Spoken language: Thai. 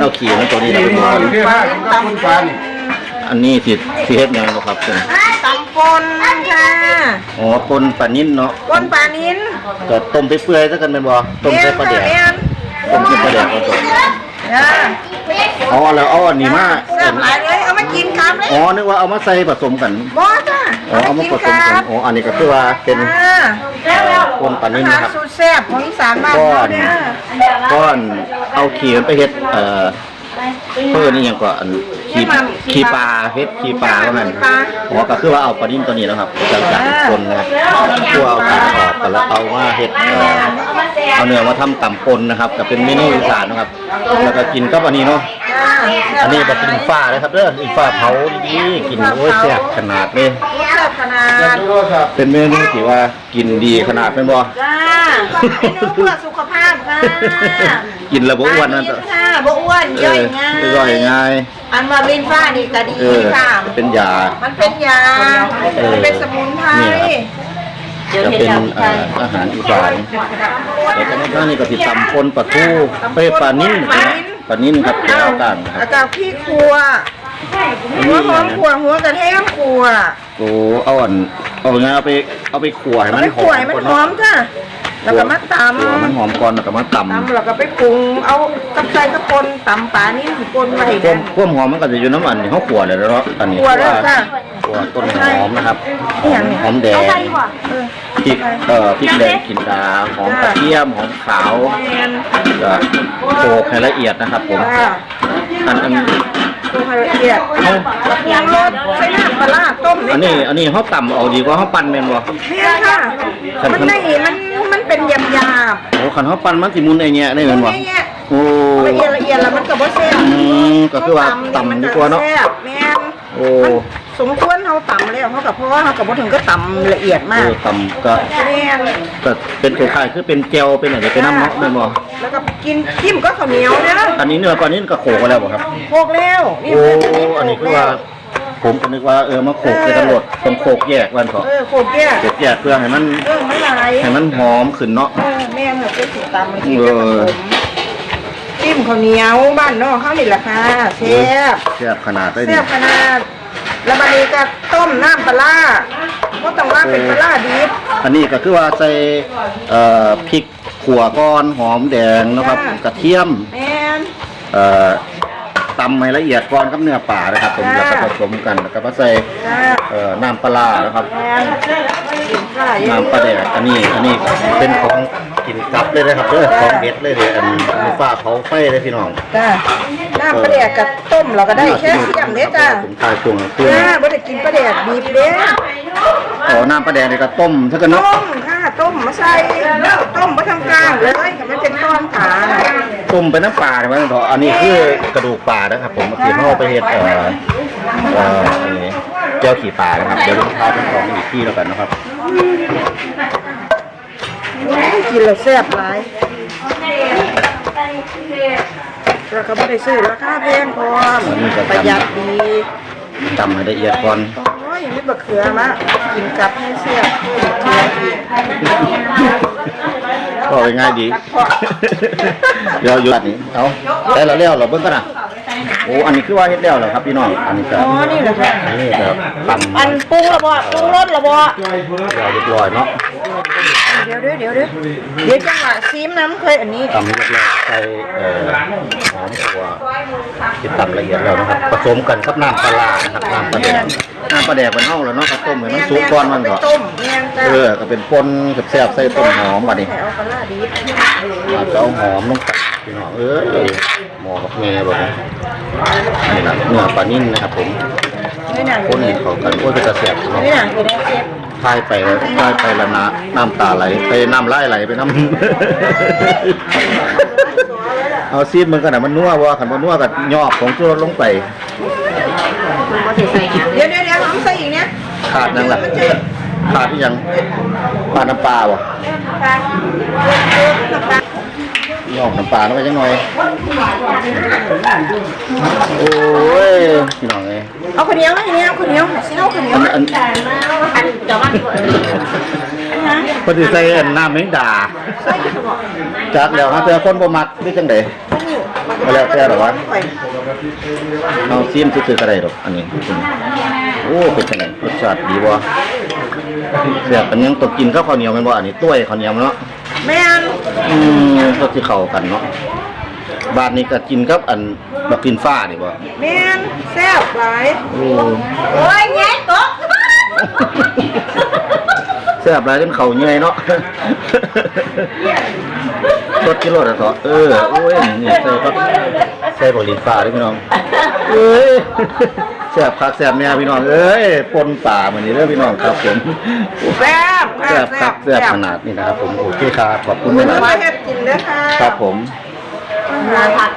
เป็นเอาขี่มันตัวนี้แล้วไปหมกกันปลาตำปลานี่อันนี้สิสิเฮ็ดหยังบ่ครับเป็นตำปนค่ะอ๋อปนปลานิ่นเนาะปนปลานิ้นก็ต้มไปเปื่อยซะกันแม่นบ่ต้มใส่ปลาแดกเมียนต้มใส่ปลาแดกเอาตัวค่ะเอาแล้วเอาอันนี้มาแซ่บหลายเลยเอามากินครับเลยอ๋อนึกว่าเอามาใส่ผสมกันบอจ้ะอ๋อเอามาผสมกันอ๋ออันนี้ก็คือว่าเป็น อ่า ปนปลานิ่นอานะหารครับ สูตรแซ่บของอีสานบ้านเราเนี่ยก้อนเอาขี่มันไปเฮ็ดเอ่อเพิ่นนี่หยังก็อันขี่ขี่ปลาเฮ็ดขี่ปลาว่างั้นอ๋อก็คือว่าเอาปลานิ่มตัวนี้นะครับจากจากคนนะครับตัวเอากากออกกันแล้วเอามาเฮ็ดเอ่อเอาเนื้อมาทำตำปนนะครับก็เป็นเมนูอีสานนะครับ แล้วก็กินกับอันนี้เนาะจ้า อันนี้ก็เป็นฟ้าเลยครับเด้ออินฟ้าเผาดีๆกินโอ้ยแซ่บขนาดเลยแซ่บขนาดดูครับเป็นเมนูที่ว่ากินดีขนาดเป็นบ่จ้าเมนูเพื่อสุขภาพค่ะกินแล้วบ่อ้วนนั่นปลาค่ะบ่อ้วนย่อยง่ายเออย่อยง่ายอันมาบินฟ้านี่ก็ดีเออค่ะเป็นยา มันเป็นยาเออมันเป็นสมุนไพรเนี่ยจะเป็นเอ่ออาหารอีสานแล้วก็ในข้างนี้ก็ติดตำปนปลาทูไปปลานิ่น ปลานิ่นครับแก้วต่างนะคแล้รับวก็พี่ครัว หัวหอมขัวหัวกระเทียมขัวโอ้เอาอันเอาไงเอาไปเอาไปขั่วให้เอามันไปหขั่อวมให้มันก่อนหอเนาะมจ้ะแล้วก็มาตขั่วมันหอมก่อนแล้วก็มาำตำตำแล้วก็ไปปรุง เอากับใส่กระปนตำปลานี่ปนไว้ควากัมนความหอมมันก็จะอยู่น้ำมันที่เขาขั่วเลยแล้วเนาะอันนี้ขั่วแล้วจ้ะ ขั่วต้นหอมนะครับอหย่างนี้หอมแดงเออพริกเอ่อพริกแดงขินดาหอมกระเทียมหอมขาวแมนก็โขลกให้ละเอียดนะครับผมจ้ะอันอันปรุงให้ละเอียดปรุงรสใส่น้ำปลาร้าต้มอันนี้อันนี้เขาต่ำเอาดีกว่าเขาปั่นแม่นบ่เนี่ยค่ะมันได้มันมันเป็นยำยาบโอ้คันเขาปั่นมันสิมุนไอ้เงี้ยได้แม่นบ่เนี่ยโอ้ละเอียดละเอียดแล้วมันก็บ่แซ่บอืมก็คือว่าต่ำดีกว่าเนาะแซ่บแม่นโอ้ สมควรเขาต่ำแล้วเขากับเพราะว่าเขากับบ่ถึงก็ต่ำละเอียดเอมากอต่ำก็แม่นก็เป็นคล้ายๆคือเป็นแจวเป็นอะไรเป็นน้ำเนาะแม่นบ่แล้วก็กินจิ้มก็ข้าวเหนียวเนี่ยอันนี้เนื้อปลานี้ก็โขลกไว้แล้วบ่ครับโคกแล้วนี่โอ้มันอันนี้คือว่าผมก็นึกว่าเออมาโขลกในตำรวจต้องโขลกแยกวันเถอะเออโคกแก่โขลกแยกเพื่อให้มันเออไม่ไหลให้มันหอมขึ้นเนาะเออแม่เหรอเป็นสีตำมันกินเอกับอขนมจิ้มข้าวเหนียวบ้านนอกเขานี่แหละค่ะแซ่บแซ่บขนาดได้แซ่ดิบขนาด แล้วบัดนี้ก็ต้มน้ำปลาร้าก็ต้องว่าเป็นปลาร้าดิบ อันนี้ก็คือว่าใส่เอ่อพริกขั่วก้อนหอมแดงนะครับค่ะกระเทียมแม่นเอ่อตำให้ละเอียดก่อนกับเนื้อปลานะครับผมค่ะแล้วก็ผสมกันแล้วก็มาใส่จ้าเอ่อน้ำปลาร้านะครับ แม่นกินข้าวเยอะน้ำปลาแดกอันนี้อันนี้เป็นของกินกับเลยนะครับเด้อของเด็ดเลยเด้ออันนี้ฟ้าเผาไฟเลยพี่น้อง จ้า น้ำปลาแดกกับต้มเราก็ได้แค่เทียมเด้จ้าผมทายช่วงเครื่องจ้าบ่ได้กินปลาแดกดิบเด้อ๋อน้ำปลาแดกนี่ก็ต้มถ้ากันเนาะต้มค่ะต้มมาใส่ต้มมาทำกลางเลยค่ะมันเป็นต้นขาต้มเป็นน้ำปลาเนี่ยมันเถอะอันนี้คือกระดูกปลานะครับผมเมื่อกี้เขาเอาไปเฮ็ดเอ่อเอ่ออันนี้เจียวขี่ปลานะครับเดี๋ยวลูกค้าเป็นของอีกที่แล้วกันนะครับกินแล้วแซ่บหลาย แล้วก็ไม่ได้ซื้อราคาแพงพร้อมประหยัดดีตำให้ละเอียดก่อนโอ้ยยังไม่บะเขือมากินกับให้แซ่บเพิ่มเขืออีกก็ง่ายดีเดี๋ยวอยู่อันนี้เอาได้แล้วแล้วเราเบิ่งกันนะ โอ้อันนี้คือว่าเฮ็ดแล้วเหรอครับพี่น้อง อันนี้ก็อ๋อนี่แหละค่ะอันนี้ก็ตำอันปรุงระบ่ปรุงรสระบ่เรียบร้อยเนาะเดี๋ยวเดี๋ยวเดี๋ยวเดี๋ยวเดี๋ยวจังหวะซีมน้ำเคยอันนี้ตำเรียบร้อยใส่เอ่อหอมหัวที่ตำละเอียดแล้วนะครับ ผสมกันกับน้ำปลาร้านะครับน้ำปลาแดกน้ำปลาแดกมันเฮาแล้วเนาะก็ต้มให้มันสุกก่อนมันไปก็ต้มแม่นจ้ะเออก็เป็นปนกับแซ่บใส่ต้นหอมบัดนี้ใส่เอาปลาร้าดิบอาจจะเอาหอมลงไปพี่น้องเอ้ย หมอกับแม่บ่เนี่ยนี่ล่ะเนื้อปลานิ่นนะครับผมไม่น่าคนนี่เขากันโอ้ยจะแซ่บเนาะไม่น่าจะได้เจ็บทายไปทายไปและนะน้ำตาไหลไปน้ำไหลไหลไปน้ำเอาซีดมันกันนะมันนัวว่าขันมันนัวกับยอกของชูรสลงไปเดี๋ยวเดี๋ยวเดี๋ยวน้ำใส่อีกเนี่ยขาดยังล่ะขาดอีหยังขาดน้ำปลา บ่ยอกน้ำปลาลงไปจังหน่อย โอ้ยพี่น้องเอ้ยเอาคนเดียวไหมเนี่ยเอาคนเดียวสิเอาคนเดียวอันอันอันเดี๋ยวมันอฮะเพอดีใส่อันน้ำแมงดาใส่กระบอกจากเดี๋ยวฮะเจอคนบ่มักหรือจังไดเอาแล้วแต่เหรอวะเอาซีมซื่อๆก็ได้ดอกอันนี้ โอ้เป็นจังไดรสชาติดีบ่เสียบอันยังตกกินข้าวข้าวเหนียวแม่นบ่อันนี้ต้วยข้าวเหนียวเนาะ แม่นอืมก็สิเข้ากันเนาะบาดนี้ก็กินกับอันบักกินฟ้านี่บ่แม่นแซ่บหลายโอ้โอ้ยแง่ตกแซ่บหลายจนเข้าเหนื่อยเนาะสดกิโลละเถอะเออโอ้ยนี่ใส่ครับใส่บักลินฟ้าเด้อพี่น้องเอ้ย แซ่บคักแซ่บแน่พี่น้องเอ้ยปนป่ามื้อนี้เด้อพี่น้องครับผมแซ่บแซ่บครับแซ่บขนาดนี้นะครับผมโอเคครับขอบคุณคุณมากมาเฮ็ดกินเด้อค่ะครับผมผัด